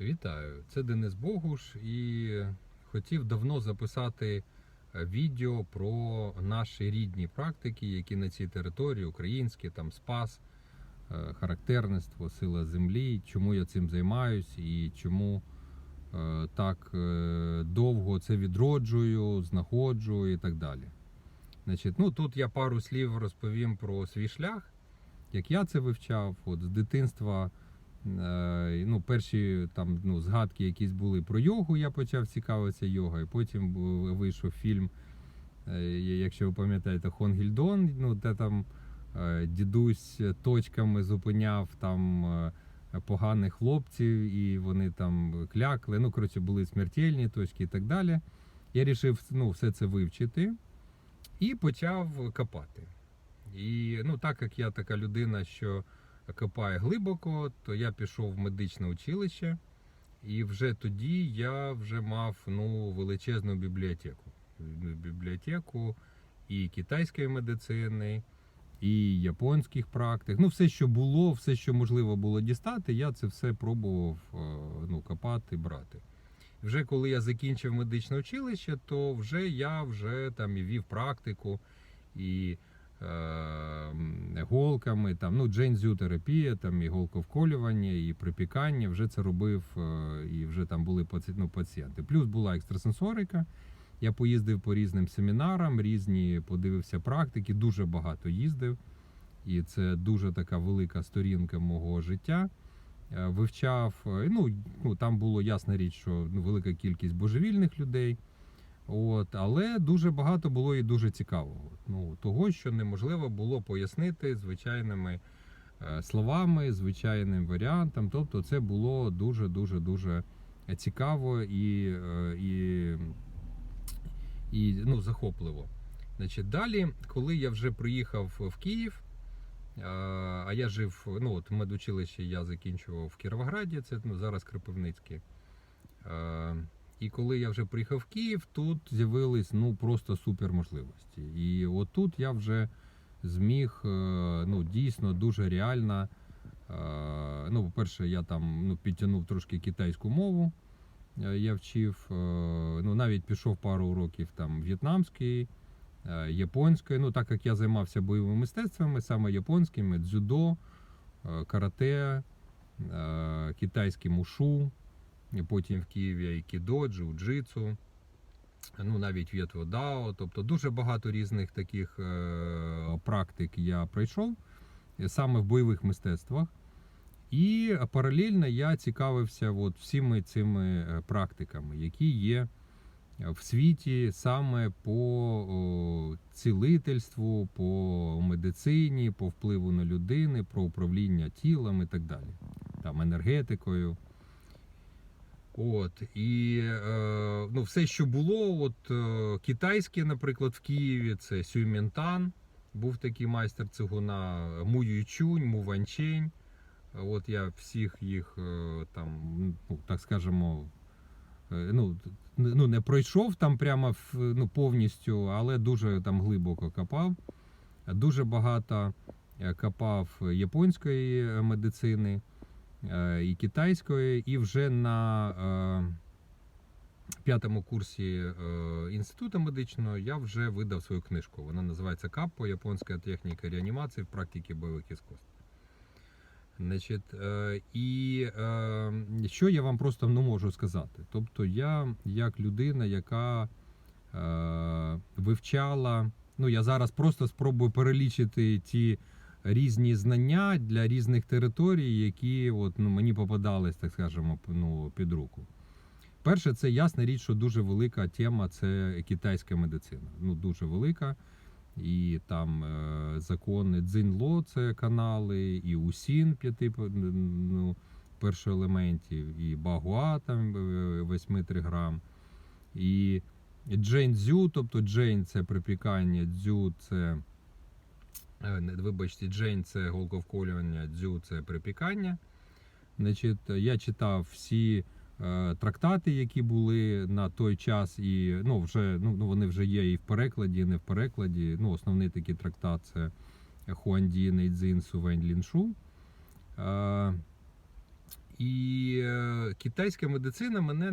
Вітаю! Це Денис Богуш і хотів давно записати е, відео про наші рідні практики, які на цій території, українські, там спас, е, характерництво, сила землі, чому я цим займаюсь і чому е, так довго це відроджую, знаходжу і так далі. Значить, ну, тут я пару слів розповім про свій шлях, як я це вивчав. От з дитинства. Е, ну, перші там ну, згадки якісь були про йогу, я почав цікавитися йогою. Потім вийшов фільм, е, якщо ви пам'ятаєте, Хонгільдон, ну, де там е, дідусь точками зупиняв там е, поганих хлопців, і вони там клякли. Ну, коротше, були смертельні точки і так далі. Я вирішив ну, все це вивчити і почав копати. І ну, так як я така людина, що копає глибоко, то я пішов в медичне училище, і вже тоді я вже мав ну, величезну бібліотеку. Бібліотеку і китайської медицини, і японських практик. Ну, все, що було, все, що можливо було дістати, я це все пробував е, ну, копати, брати. Вже коли я закінчив медичне училище, то вже я вже там і вів практику, і голками, там, ну, джейнзю-терапія, там, і голковколювання, і припікання, вже це робив, е, і вже там були ну, пацієнти. Плюс була екстрасенсорика. Я поїздив по різним семінарам, різні подивився практики, дуже багато їздив. І це дуже така велика сторінка мого життя. Е, Вивчав, е, ну, ну там було ясна річ, що ну, велика кількість божевільних людей. От, але дуже багато було і дуже цікавого. Ну, того, що неможливо було пояснити звичайними е, словами, звичайним варіантом. Тобто, це було дуже дуже дуже цікаво і, е, і, і ну, захопливо. Значить, далі, коли я вже приїхав в Київ, е, а я жив, ну от медучилище я закінчував в Кіровограді, це ну, зараз Кропивницький. І коли я вже приїхав в Київ, тут з'явились ну просто супер можливості. І отут я вже зміг е, ну, дійсно дуже реально. е, Ну, по-перше, я там ну, підтягнув трошки китайську мову. е, Я вчив, ну навіть пішов пару уроків там в'єтнамської, японської. Ну, так як я займався бойовими мистецтвами, саме японськими, дзюдо, карате, е, китайським ушу. І Потім в Києві айкідо, джиу-джитсу, ну навіть в'єтводао. Тобто дуже багато різних таких е, практик я пройшов саме в бойових мистецтвах. І паралельно я цікавився от всіми цими е, практиками, які є в світі саме по цілительству, по медицині, по впливу на людини, про управління тілом і так далі, там енергетикою. От і е, ну, все, що було, от е, китайське, наприклад, в Києві, це Сюймінтан, був такий майстер цигуна, Му Юйчунь, Му Ванчень. От я всіх їх е, там, ну, так скажемо, е, ну, ну, не пройшов там прямо ну, повністю, але дуже там глибоко копав. Дуже багато е, копав японської медицини і китайської, і вже на е, п'ятому курсі е, інституту медичного я вже видав свою книжку. Вона називається КАПО Японська техніка реанімації в практиці бойових іскусств. Значить, е, і е, що я вам просто не можу сказати? Тобто, я як людина, яка е, вивчала, ну я зараз просто спробую перелічити ті різні знання для різних територій, які от, ну, мені попадались, так скажемо, ну, під руку. Перше, це ясна річ, що дуже велика тема це китайська медицина. Ну, дуже велика. І там е, закони Цзиньло, це канали, і Усін п'яти ну, першоелементів, і Багуа там е, 8 грам, і Джейн-дзю, тобто Джейн це припікання, дзю це. Е, Вибачте, Джейн це голковколювання, дзю це припікання. Значить, я читав всі е, трактати, які були на той час, і ну, вже, ну, ну, вони вже є і в перекладі, і не в перекладі. Ну, основний такий трактат це Хуанді Нейдзин Сувень Ліншу. Е, І е, китайська медицина мене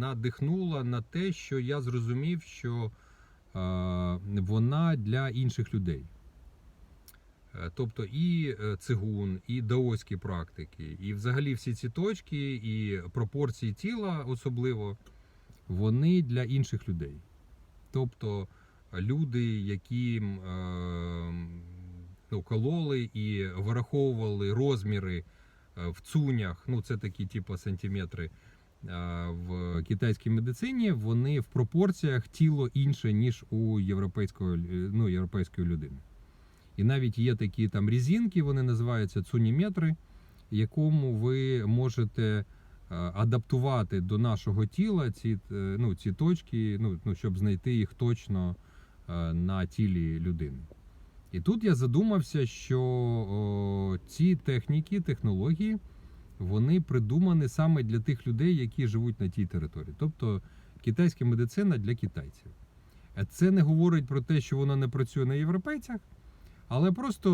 надихнула на те, що я зрозумів, що е, вона для інших людей. Е, Тобто і е, цигун, і даоські практики, і взагалі всі ці точки, і пропорції тіла особливо, вони для інших людей. Тобто е, люди, які ну, кололи і вираховували розміри в цунях, ну це такі типу сантиметри. В китайській медицині вони в пропорціях тіло інше, ніж у європейської, ну, європейської людини. І навіть є такі там різинки, вони називаються цуніметри, якому ви можете е, адаптувати до нашого тіла ці, е, ну, ці точки, ну, ну, щоб знайти їх точно е, на тілі людини. І тут я задумався, що о, ці техніки, технології, вони придумані саме для тих людей, які живуть на тій території. Тобто китайська медицина для китайців. Це не говорить про те, що вона не працює на європейцях, але просто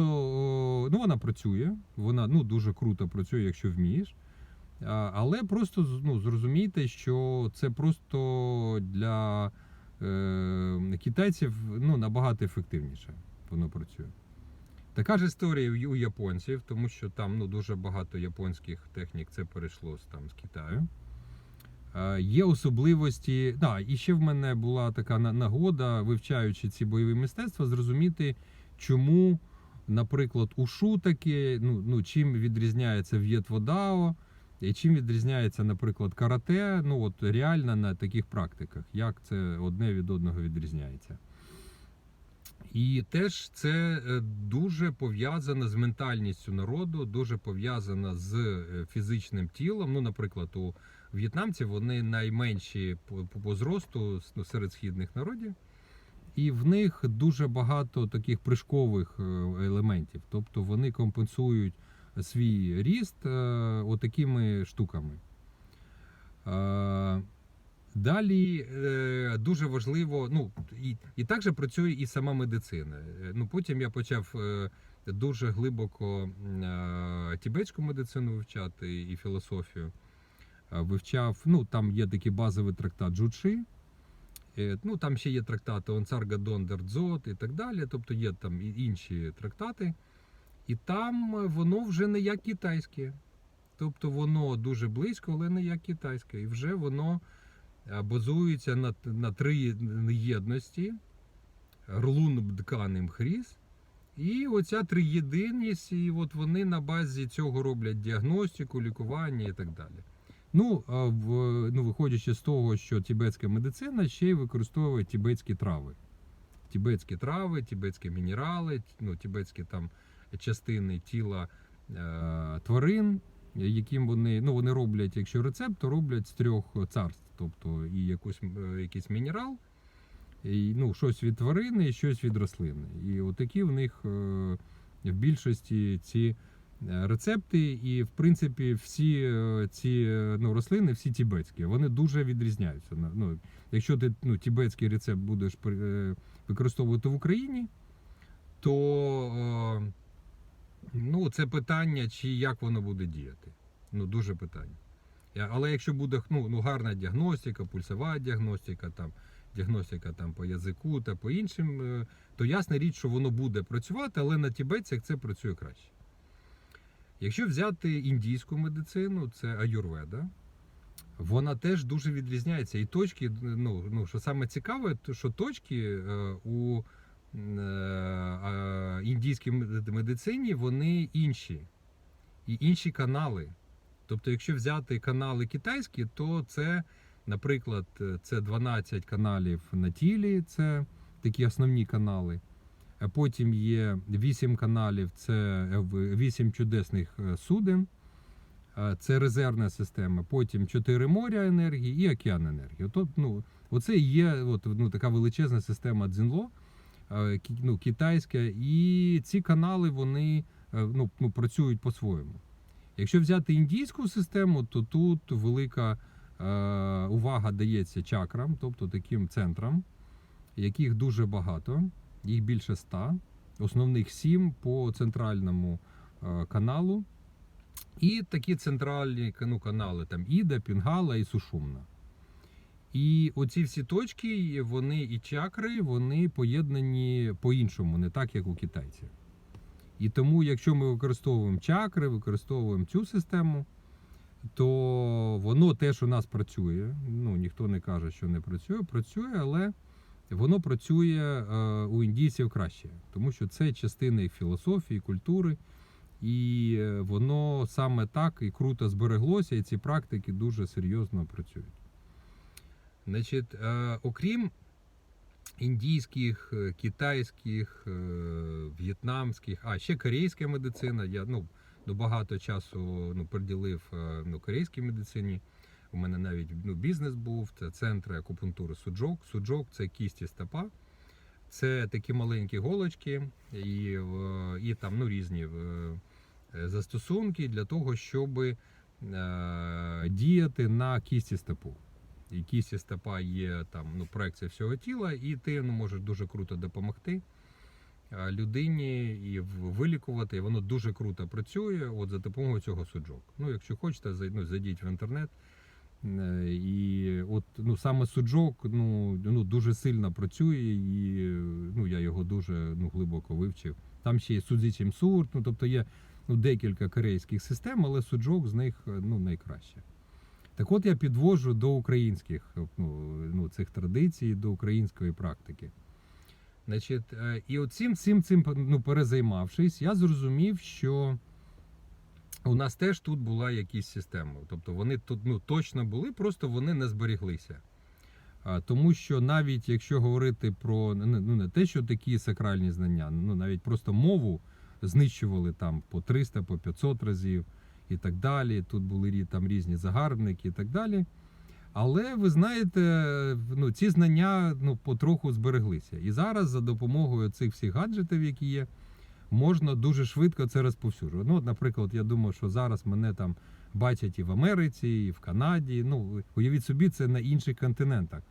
ну, вона працює, вона ну, дуже круто працює, якщо вмієш. Але просто ну, зрозумійте, що це просто для е, китайців ну, набагато ефективніше воно працює. Така ж історія у японців, тому що там ну, дуже багато японських технік це перейшло там, з Китаю. Е, Є особливості. Да, і ще в мене була така нагода, вивчаючи ці бойові мистецтва, зрозуміти, чому, наприклад, ушу таке, ну, ну чим відрізняється в'єтводао, і чим відрізняється, наприклад, карате, ну от реально на таких практиках, як це одне від одного відрізняється. І теж це е, дуже пов'язано з ментальністю народу, дуже пов'язано з е, фізичним тілом. Ну, наприклад, у в'єтнамців вони найменші по, по- по зросту ну, серед східних народів, і в них дуже багато таких прыжкових е, елементів. Тобто вони компенсують свій ріст е, отакими штуками. Е, Далі дуже важливо, ну і, і так же працює і сама медицина. Ну потім я почав дуже глибоко тібетську медицину вивчати і філософію. Вивчав, ну там є такий базовий трактат Джучи. Е, Ну там ще є трактати Онцарга Дондер Дзот і так далі. Тобто є там і інші трактати. І там е, воно вже не як китайське. Тобто воно дуже близько, але не як китайське. І вже воно базується на, на три єдності, рлун тканим хріз. І оця триєдиність, і от вони на базі цього роблять діагностику, лікування і так далі. Ну, в, ну, виходячи з того, що тібетська медицина ще й використовує тібетські трави. Тібетські трави, тібетські мінерали, ну, тібетські там частини тіла е, тварин, яким вони, ну, вони роблять, якщо рецепт, то роблять з трьох царств. Тобто і якусь, е, якийсь мінерал, і, ну, щось від тварини і щось від рослини. І отакі в них е, в більшості ці рецепти, і в принципі всі е, ці е, ну, рослини, всі тібетські, вони дуже відрізняються. Ну, якщо ти ну, тібетський рецепт будеш е, використовувати в Україні, то е, ну, це питання, чи як воно буде діяти. Ну, дуже питання. Але якщо буде ну, ну, гарна діагностика, пульсова діагностика, там, діагностика там, по язику та по іншим, е, то ясна річ, що воно буде працювати, але на тібетцях це працює краще. Якщо взяти індійську медицину, це аюрведа, вона теж дуже відрізняється. І точки, ну, ну що саме цікаве, що точки е, у е, індійській медицині вони інші. І інші канали. Тобто, якщо взяти канали китайські, то це, наприклад, це 12 каналів на тілі, це такі основні канали. Потім є 8 каналів, це 8 чудесних е, суден. Е, Це резервна система. Потім 4 моря енергії і океан енергії. Ото, ну, оце є от, ну, така величезна система дзінло, е, ну, китайська. І ці канали вони е, ну, ну, працюють по-своєму. Якщо взяти індійську систему, то тут велика е, увага дається чакрам, тобто таким центрам, яких дуже багато, їх більше ста, основних сім по центральному е, каналу. І такі центральні ну, канали, там Іда, Пінгала і Сушумна. І оці всі точки, вони і чакри, вони поєднані по-іншому, не так, як у китайців. І тому, якщо ми використовуємо чакри, використовуємо цю систему, то воно теж у нас працює. Ну, ніхто не каже, що не працює, працює, але воно працює е, у індійців краще, тому що це частина їх філософії, культури, і е, воно саме так і круто збереглося, і ці практики дуже серйозно працюють. Значить, е, окрім індійських, китайських, в'єтнамських, а ще корейська медицина. Я ну, ну, багато часу ну, приділив ну, корейській медицині. У мене навіть ну, бізнес був, це центри акупунктури суджок. Суджок це кісті стопа. Це такі маленькі голочки і, і там ну, різні е, застосунки для того, щоб е, діяти на кісті стопу. І кісті стопа є там ну, проекція всього тіла, і ти ну, можеш дуже круто допомогти е, людині і вилікувати. Воно дуже круто працює от за допомогою цього суджок. Ну, якщо хочете, ну, зайдіть в інтернет. Е, І от ну саме суджок ну, ну дуже сильно працює, і ну я його дуже ну глибоко вивчив. Там ще є судзічим сурт, ну тобто є ну декілька корейських систем, але суджок з них ну найкраще. Так от я підвожу до українських ну, ну, цих традицій, до української практики. Значить, е, і от цим, цим, цим ну, перезаймавшись, я зрозумів, що у нас теж тут була якісь система. Тобто вони тут ну, точно були, просто вони не зберіглися. Тому що навіть якщо говорити про ну, ну, не те, що такі сакральні знання, ну навіть просто мову знищували там по 300, по 500 разів і так далі. Тут були там різні загарбники і так далі. Але ви знаєте, ну, ці знання ну, потроху збереглися. І зараз за допомогою цих всіх гаджетів, які є, можна дуже швидко це розповсюджувати. Ну, от, наприклад, я думаю, що зараз мене там бачать і в Америці, і в Канаді. Ну, уявіть собі, це на інших континентах.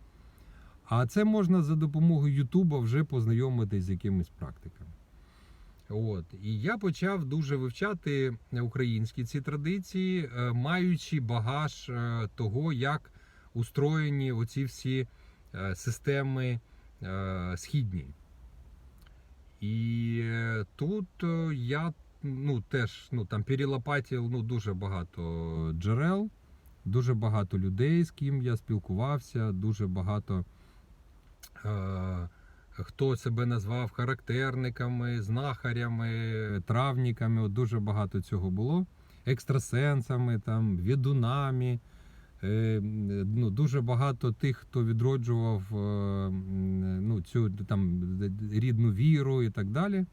А це можна за допомогою Ютуба вже познайомитись з якимись практиками. От. І я почав дуже вивчати українські ці традиції, е, маючи багаж е, того, як устроєні оці всі е, системи східні. І е, тут е, я ну, теж ну, там перелопатив ну, дуже багато джерел, дуже багато людей, з ким я спілкувався, дуже багато е, хто себе назвав характерниками, знахарями, травниками. От дуже багато цього було. Екстрасенсами, там, відунами. Е, ну, дуже багато тих, хто відроджував е, ну, цю там рідну віру і так далі.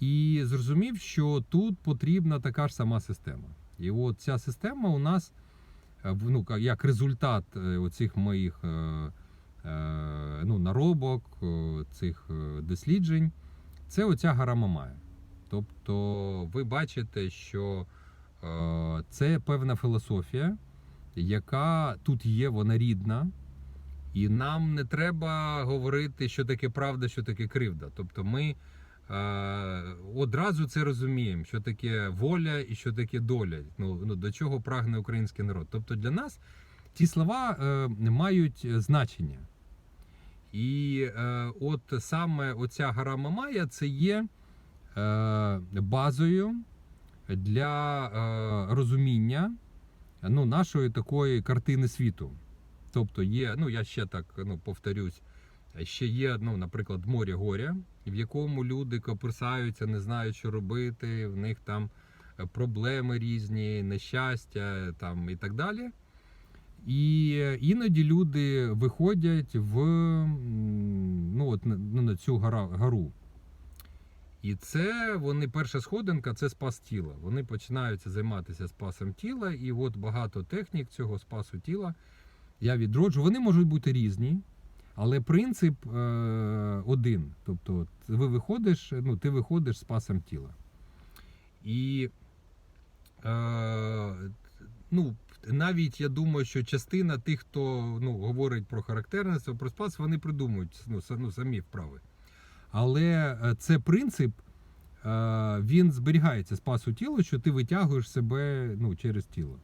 І зрозумів, що тут потрібна така ж сама система. І от ця система у нас е, ну, як результат оцих моїх ну, наробок, цих досліджень, це оця гора Мамая. Тобто ви бачите, що це певна філософія, яка тут є, вона рідна. І нам не треба говорити, що таке правда, що таке кривда. Тобто ми е, одразу це розуміємо, що таке воля і що таке доля. Ну, ну до чого прагне український народ. Тобто для нас ті слова е, мають значення. І е, от саме оця гора Мамая це є е, базою для е, розуміння ну, нашої такої картини світу. Тобто є, ну я ще так ну, повторюсь, ще є, ну, наприклад, море горя, в якому люди коперсаються, не знають, що робити, в них там е, проблеми різні, нещастя там, і так далі. І е, іноді люди виходять в ну, от, на- ну, цю гору. І це вони перша сходинка це спас тіла. Вони починаються займатися спасом тіла, і от багато технік цього спасу тіла я відроджу. Вони можуть бути різні, але принцип е, один. Тобто, ви виходиш, ну, ти виходиш спасом тіла. І е, ну, навіть я думаю, що частина тих, хто ну, говорить про характерництво, про спас, вони придумують ну, ну, самі вправи. Але е, це принцип, е, він зберігається спас у тіло, що ти витягуєш себе ну, через тіло.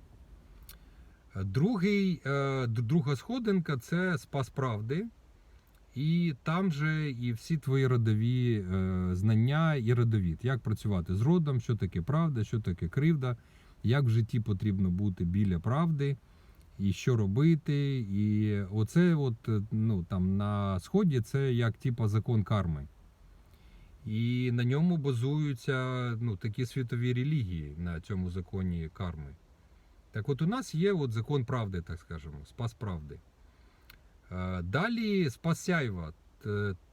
Другий, е, друга сходинка це спас правди. І там же і всі твої родові знання і родовід. Як працювати з родом, що таке правда, що таке кривда, як в житті потрібно бути біля правди, і що робити. І оце, от, е, ну, там, на сході, це як типа закон карми. І на ньому базуються ну, такі світові релігії на цьому законі карми. Так от у нас є от закон правди, так скажемо, спас правди. Е, Далі спас сяйва.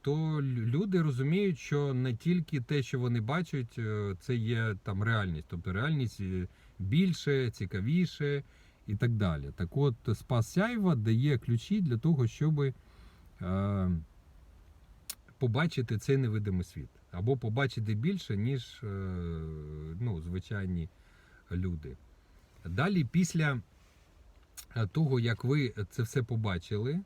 То люди розуміють, що не тільки те, що вони бачать, е, це є там реальність. Тобто реальність е, більше, цікавіше і так далі. Так от спас сяйва дає ключі для того, щоб е, побачити цей невидимий світ. Або побачити більше, ніж е, ну, звичайні люди. Далі, після е, того, як ви це все побачили, е,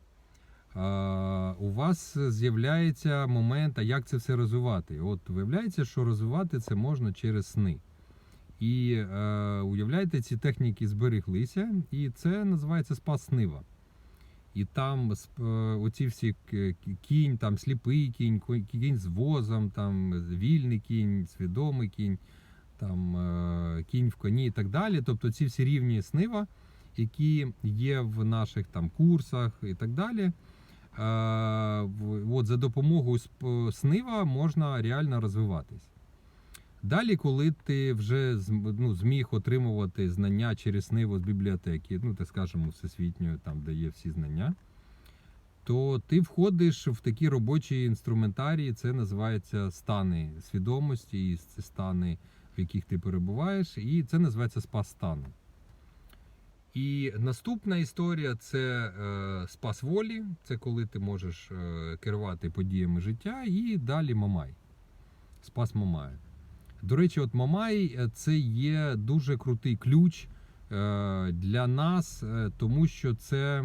у вас з'являється момент, а як це все розвивати. От виявляється, що розвивати це можна через сни. І е, уявляєте, ці техніки збереглися, і це називається спас снива. І там е, оці всі кінь, там сліпий кінь, кінь з возом, там вільний кінь, свідомий кінь, там е, кінь в коні і так далі. Тобто ці всі рівні снива, які є в наших там курсах і так далі. Е, От за допомогою сп- снива можна реально розвиватись. Далі, коли ти вже ну, зміг отримувати знання через сниву з бібліотеки, ну так скажемо, всесвітньої, там де є всі знання, то ти входиш в такі робочі інструментарії, це називається стани свідомості, і це стани, в яких ти перебуваєш, і це називається спас стану. І наступна історія це е, спас волі, це коли ти можеш е, керувати подіями життя, і далі Мамай. Спас Мамая. До речі, от Мамай е, це є дуже крутий ключ е, для нас, е, тому що це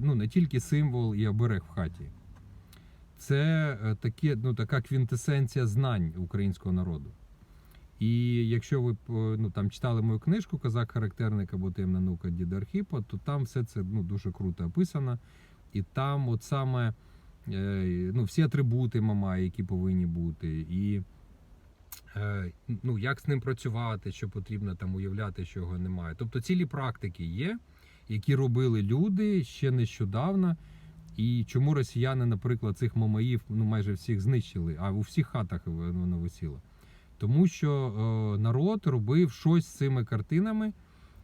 ну, не тільки символ і оберег в хаті. Це таке, ну, така квінтесенція знань українського народу. І якщо ви ну, там, читали мою книжку Казак характерник або таємна наука Діда Архіпа, то там все це ну, дуже круто описано. І там от саме ну, всі атрибути Мамая, які повинні бути. І ну, як з ним працювати, що потрібно там уявляти, що його немає. Тобто цілі практики є, які робили люди ще нещодавно. І чому росіяни, наприклад, цих мамаїв ну, майже всіх знищили, а у всіх хатах воно висіло. Тому що е, народ робив щось з цими картинами,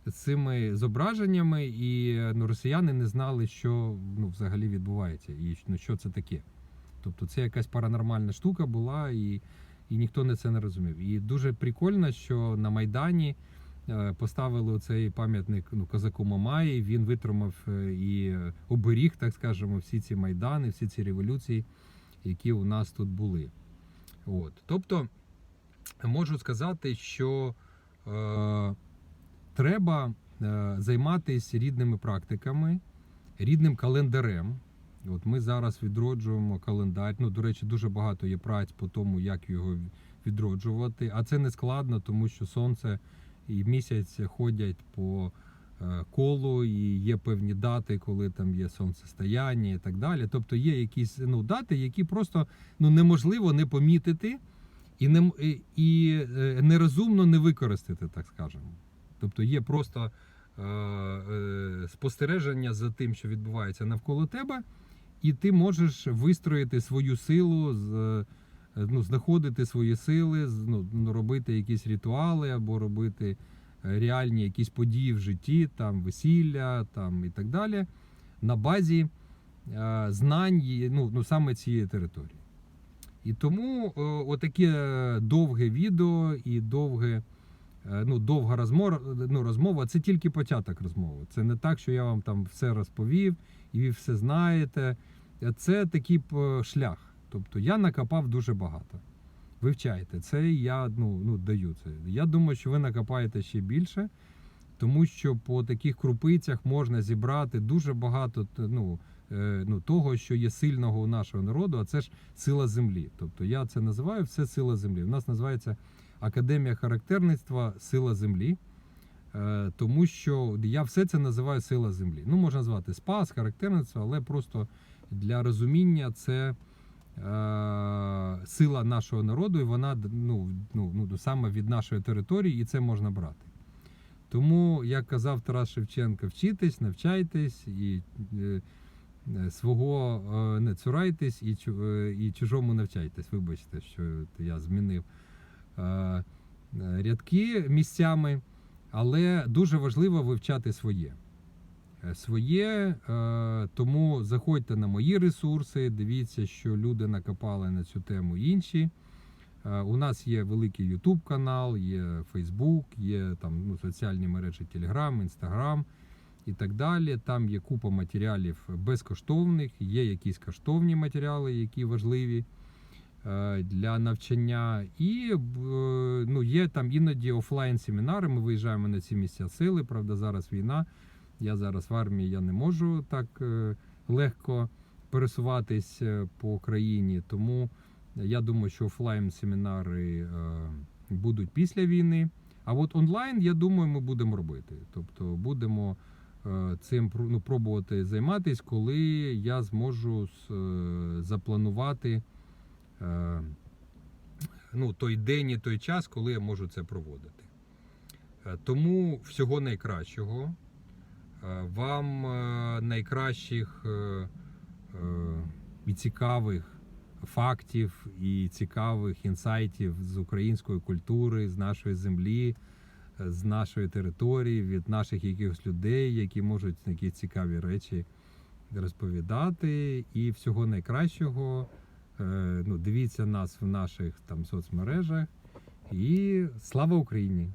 з цими зображеннями, і е, ну, росіяни не знали, що ну, взагалі відбувається, і ну, що це таке. Тобто це якась паранормальна штука була, і, і ніхто не це не розумів. І дуже прикольно, що на Майдані е, поставили цей пам'ятник ну, козаку Мамаї. Він витримав е, і оберіг, так скажемо, всі ці майдани, всі ці революції, які у нас тут були. От. Тобто, можу сказати, що е, треба е, займатися рідними практиками, рідним календарем. От ми зараз відроджуємо календар. Ну, до речі, дуже багато є праць по тому, як його відроджувати. А це не складно, тому що сонце і місяць ходять по е, колу, і є певні дати, коли там є сонцестояння і так далі. Тобто є якісь ну, дати, які просто ну, неможливо не помітити і, не, і, і е, нерозумно не використати, так скажемо. Тобто є просто е, е, спостереження за тим, що відбувається навколо тебе, і ти можеш вистроїти свою силу, е, ну, знаходити свої сили, ну, ну, робити якісь ритуали або робити е, реальні якісь події в житті, там весілля там, і так далі, на базі е, знань ну, ну, саме цієї території. І тому отаке довге відео і довге, ну, довга розмова, ну, розмова це тільки початок розмови. Це не так, що я вам там все розповів і ви все знаєте. Це такий шлях. Тобто я накопав дуже багато. Вивчайте, це я ну, ну, даю це. Я думаю, що ви накопаєте ще більше, тому що по таких крупицях можна зібрати дуже багато ну, е, ну, того, що є сильного у нашого народу, а це ж сила землі. Тобто я це називаю все сила землі. У нас називається Академія характерництва Сила землі. Е, Тому що я все це називаю сила землі. Ну, можна назвати спас, характерництво, але просто для розуміння це е, сила нашого народу, і вона ну, ну, ну, саме від нашої території, і це можна брати. Тому, як казав Тарас Шевченко, вчитесь, навчайтесь і е, свого е, не цурайтесь і, е, і чужому навчайтесь. Вибачте, що я змінив е, е, рядки місцями, але дуже важливо вивчати своє. Е, Своє, е, тому заходьте на мої ресурси, дивіться, що люди накопали на цю тему інші. Е, У нас є великий YouTube канал, є Facebook, є там ну, соціальні мережі Telegram, Instagram і так далі. Там є купа матеріалів безкоштовних, є якісь коштовні матеріали, які важливі для навчання. І ну, є там іноді офлайн семінари. Ми виїжджаємо на ці місця сили. Правда, зараз війна. Я зараз в армії, я не можу так е, легко пересуватись е, по країні. Тому я думаю, що офлайн семінари е, будуть після війни. А от онлайн, я думаю, ми будемо робити. Тобто будемо цим ну, пробувати займатися, коли я зможу запланувати ну, той день і той час, коли я можу це проводити. Тому всього найкращого. Е, Вам е, найкращих е, і цікавих фактів і цікавих інсайтів з української культури, з нашої землі, з нашої території, від наших якихось людей, які можуть такі цікаві речі розповідати. І всього найкращого. Ну, дивіться нас в наших там соцмережах. І слава Україні!